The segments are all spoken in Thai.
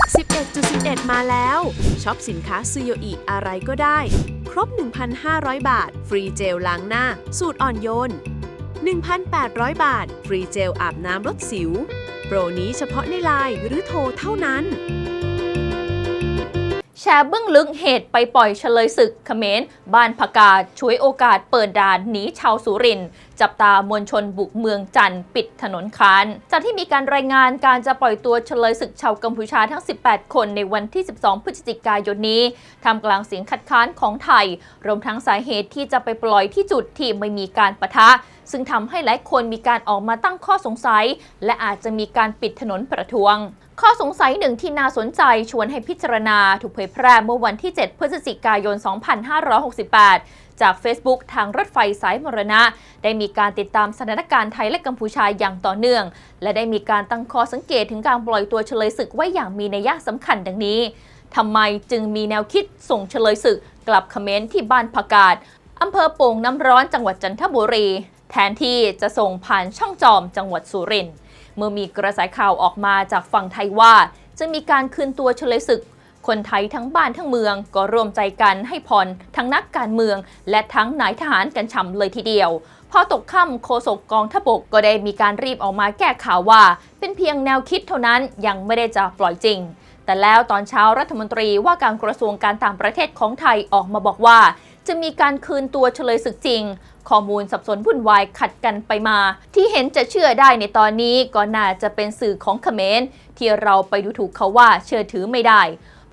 11.11 มาแล้วช็อปสินค้าซูโยอิอะไรก็ได้ ครบ 1,500 บาท ฟรีเจลล้างหน้า สูตรอ่อนโยน 1,800 บาท ฟรีเจลอาบน้ำลดสิว โปรนี้เฉพาะในไลน์หรือโทรเท่านั้น แชร์เบื้องลึกเหตุไปปล่อยเฉลยศึกเขมรบ้านพกาช่วยโอกาสเปิดด่านหนีชาวสุรินทร์ จับตามวลชนบุกเมืองจันทร์ปิดถนนคาน จากที่มีการรายงานการจะปล่อยตัวเฉลยศึกชาวกัมพูชาทั้ง 18 คนในวันที่ 12 พฤศจิกายนนี้ทำกลางเสียงคัดค้านของไทย รวมทั้งสาเหตุที่จะไปปล่อยที่จุดที่ไม่มีการปะทะ ซึ่งทำให้หลายคนมีการออกมาตั้งข้อสงสัย และอาจจะมีการปิดถนนประท้วงข้อสงสัยหนึ่งที่น่าสนใจชวนให้พิจารณาถูกเผยแพร่เมื่อวันที่ 7 พฤศจิกายน 2568 จาก Facebook ทางรถไฟสายมรณะ ได้มีการติดตามสถานการณ์ไทยและกัมพูชาอย่างต่อเนื่อง และได้มีการตั้งข้อสังเกตถึงการปล่อยตัวเฉลยศึกไว้อย่างมีนัยสำคัญดังนี้ทำไมจึงมีแนวคิดส่งเฉลยศึกกลับเขมรที่บ้านพากาศอำเภอโป่งน้ำร้อนจังหวัดจันทบุรี แทนที่จะส่งผ่านช่องจอมจังหวัดสุรินทร์เมื่อมีกระแสข่าวออกมาจากฝั่งไทยว่า จะมีการคืนตัวเฉลยศึก คนไทยทั้งบ้านทั้งเมืองก็รวมใจกันให้พรทั้งนักการเมือง และทั้งนายทหารกันฉ่ำเลยทีเดียวพอตกค่ำโฆษกกองทพบกก็ได้มีการรีบออกมาแก้ข่าวว่า เป็นเพียงแนวคิดเท่านั้นยังไม่ได้จะปล่อยจริง แต่แล้วตอนเช้ารัฐมนตรีว่าการกระทรวงการต่างประเทศของไทยออกมาบอกว่า จะมีการคืนตัวเฉลยศึกจริง ข้อมูลสับสนวุ่นวายขัดกันไปมา ที่เห็นจะเชื่อได้ในตอนนี้ก็น่าจะเป็นสื่อของเขมรที่เราไปดูถูกเขาว่าเชื่อถือไม่ได้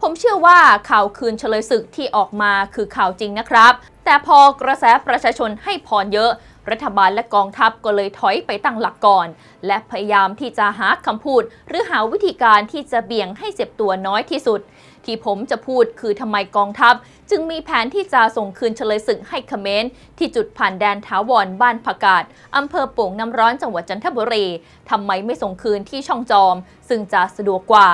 ผมเชื่อว่าข่าวคืนเฉลยศึกที่ออกมาคือข่าวจริงนะครับ แต่พอกระแสประชาชนให้พรเยอะ รัฐบาลและกองทัพก็เลยถอยไปตั้งหลักก่อน และพยายามที่จะหาคำพูด หรือหาวิธีการที่จะเบี่ยงให้เจ็บตัวน้อยที่สุด ที่ผมจะพูดคือทำไมกองทัพ จึงมีแผนที่จะส่งคืนเฉลยศึกให้เขมรที่จุดผ่านแดนถาวรบ้านผักกาดอำเภอโป่งน้ำร้อนจังหวัดจันทบุรีทำไมไม่ส่งคืนที่ช่องจอม ซึ่งจะสะดวกกว่า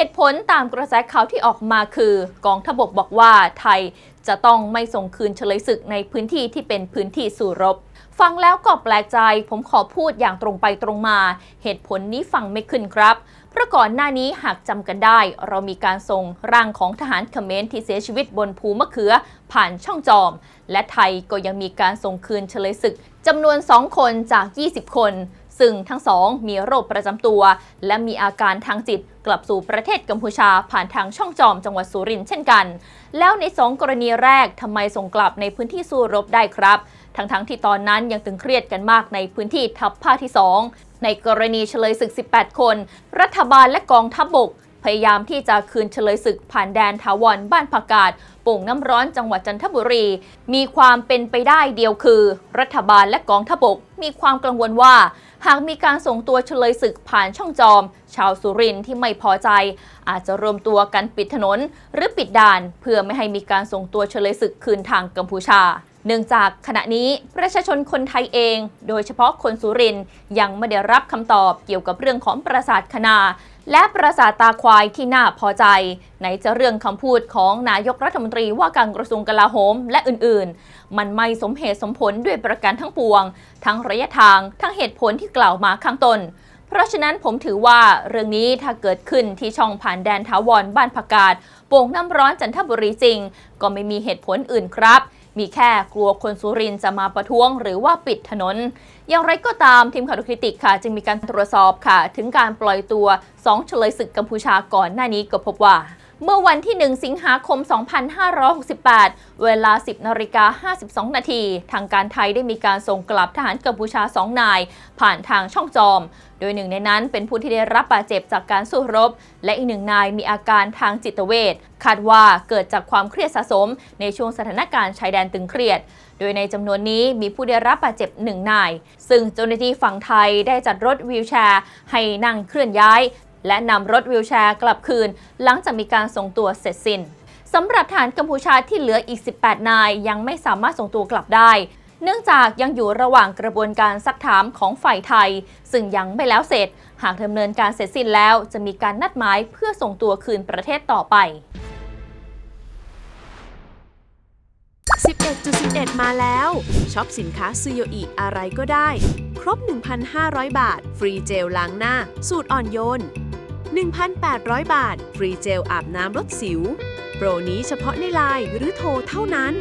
เหตุผลตามกระแสข่าวที่ออกมาคือกองทบกบอกว่าไทยจะต้องไม่ส่งคืนเฉลยศึกในพื้นที่ที่เป็นพื้นที่สู่รบ ฟังแล้วก็แปลกใจ ผมขอพูดอย่างตรงไปตรงมา เหตุผลนี้ฟังไม่ขึ้นครับ เพราะก่อนหน้านี้หากจำกันได้ เรามีการส่งร่างของทหารเขมรที่เสียชีวิตบนภูมะเขือ ผ่านช่องจอม และไทยก็ยังมีการส่งคืนเฉลยศึกจำนวน 2 คนจาก 20 คน ซึ่งทั้งสองมีโรคประจำตัว และมีอาการทางจิตกลับสู่ประเทศกัมพูชาผ่านทางช่องจอมจังหวัดสุรินทร์เช่นกัน แล้วในสองกรณีแรกทำไมส่งกลับในพื้นที่สู้รบได้ครับ ทั้งๆทที่ตอนนั้นยังตึงเครียดกันมากในพื้นที่ทัพภาคที่ 2 ในกรณีเฉลยศึก 18 คน รัฐบาลและกองทัพบบกพยายามที่จะคืนเฉลยศึกผ่านแดนถาวรบ้านผักกาดป่งน้ำร้อนจังหวัดจันทบุรี มีความเป็นไปได้เดียวคือ รัฐบาลและกองทัพบบกมีความกังวลว่า หากมีการส่งตัวเฉลยศึกผ่านช่องจอม ชาวสุรินที่ไม่พอใจ อาจจะรวมตัวกันปิดถนน หรือปิดด่าน เพื่อไม่ให้มีการส่งตัวเฉลยศึกคืนทางกัมพูชา เนื่องจากขณะนี้ประชาชนคนไทยเอง โดยเฉพาะคนสุรินยังไม่ได้รับคำตอบเกี่ยวกับเรื่องของปราสาทคณา และปราสาทตาควายที่น่าพอใจ ไหนจะเรื่องคำพูดของนายกรัฐมนตรีว่าการกระทรวงกลาโหมและอื่นๆ มันไม่สมเหตุสมผลด้วยประการทั้งปวง ทั้งระยะทางทั้งเหตุผลที่กล่าวมาข้างต้น เพราะฉะนั้นผมถือว่าเรื่องนี้ถ้าเกิดขึ้นที่ช่องผ่านแดนถาวรบ้านผักกาดโป่งน้ำร้อนจันทบุรีจริง ก็ไม่มีเหตุผลอื่นครับ มีแค่กลัวคนสุรินจะมาประท้วงหรือว่าปิดถนน อย่างไรก็ตามทีมข่าวดูคริติกค่ะ จึงมีการตรวจสอบค่ะ ถึงการปล่อยตัว 2 เฉลยศึกกัมพูชาก่อนหน้านี้ก็พบว่า เมื่อวันที่ 1 สิงหาคม 2568 เวลา 10นาฬิกา52 นาที ทางการไทยได้มีการส่งกลับทหารกัมพูชา 2 นาย ผ่านทางช่องจอม โดยหนึ่งในนั้นเป็นผู้ที่ได้รับบาดเจ็บจากการสู้รบ และอีกหนึ่งนายมีอาการทางจิตเวชคาดว่าเกิดจากความเครียดสะสม ในช่วงสถานการณ์ชายแดนตึงเครียด โดยในจำนวนนี้มีผู้ได้รับบาดเจ็บหนึ่งนาย ซึ่งเจ้าหน้าที่ฝั่งไทยได้จัดรถวีลแชร์ ให้นั่งเคลื่อนย้าย และนำรถวีลแชร์กลับคืน หลังจากมีการส่งตัวเสร็จสิ้นสำหรับฐานกัมพูชาที่เหลืออีก 18 นายยังไม่สามารถส่งตัวกลับได้ เนื่องจากยังอยู่ระหว่างกระบวนการซักถามของฝ่ายไทย ซึ่งยังไม่แล้วเสร็จ หากดำเนินการเสร็จสิ้นแล้ว จะมีการนัดหมายเพื่อส่งตัวคืนประเทศต่อไป 11.11 มาแล้วช็อปสินค้าซูโยอิอะไรก็ได้ ครบ 1,500 บาท ฟรีเจลล้างหน้า สูตรอ่อนโยน 1,800 บาท ฟรีเจลอาบน้ำลดสิว โปรนี้เฉพาะในไลน์หรือโทรเท่านั้น